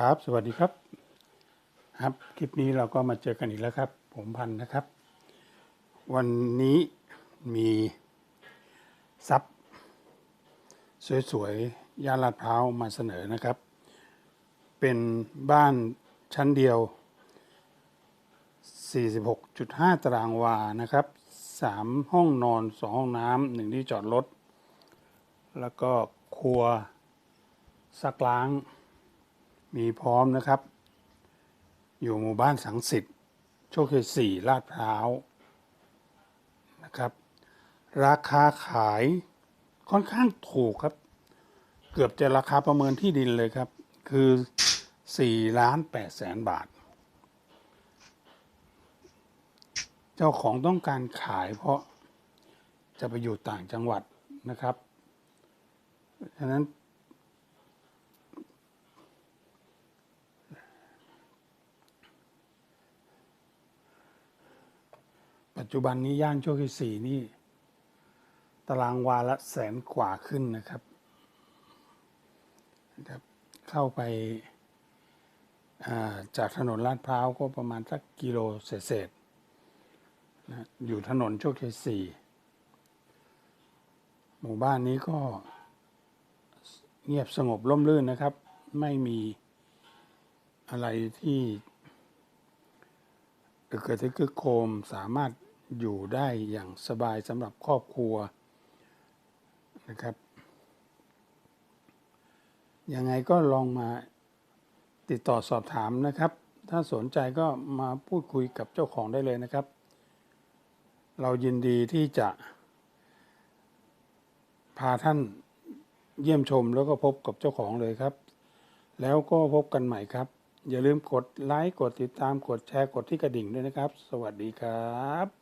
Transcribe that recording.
ครับ สวัสดีครับ ครับ คลิปนี้เราก็มาเจอกันอีกแล้วครับ ผมพันธ์นะครับ วันนี้มีซับสวยๆ ย่านลาดพร้าวมาเสนอนะครับ เป็นบ้านชั้นเดียว 46.5 ตารางวานะครับ 3 ห้องนอน 2 ห้องน้ำหนึ่งที่จอดรถ แล้วก็ครัวซักล้าง มีพร้อมนะครับ อยู่หมู่บ้านสังสิทธิ์โชคชัยสี่ลาดพร้าวนะครับ ราคาขายค่อนข้างถูกครับ เกือบจะราคาประเมินที่ดินเลยครับ คือ4ล้าน8แสนบาท เจ้าของต้องการขายเพราะจะไปอยู่ต่างจังหวัดนะครับ ฉะนั้น ปัจจุบันนี้ย่านโชคชัยสี่นี่ ตารางวาละแสนกว่าขึ้นนะครับนะครับ เข้าไปาจากถนนลาดพร้าวก็ประมาณสักกิโลเศษๆนะอยู่ถนนโชคชัยสี่หมู่บ้านนี้ก็เงียบสงบร่มรื่นนะครับ ไม่มีอะไรที่เกิดที่คือโคมสามารถ อยู่ได้อย่างสบายสำหรับครอบครัวนะครับ ยังไงก็ลองมาติดต่อสอบถามนะครับ ถ้าสนใจก็มาพูดคุยกับเจ้าของได้เลยนะครับ เรายินดีที่จะ พาท่านเยี่ยมชมแล้วก็พบกับเจ้าของเลยครับ แล้วก็พบกันใหม่ครับ อย่าลืมกดไลค์ กดติดตาม กดแชร์ กดที่กระดิ่งด้วยนะครับ สวัสดีครับ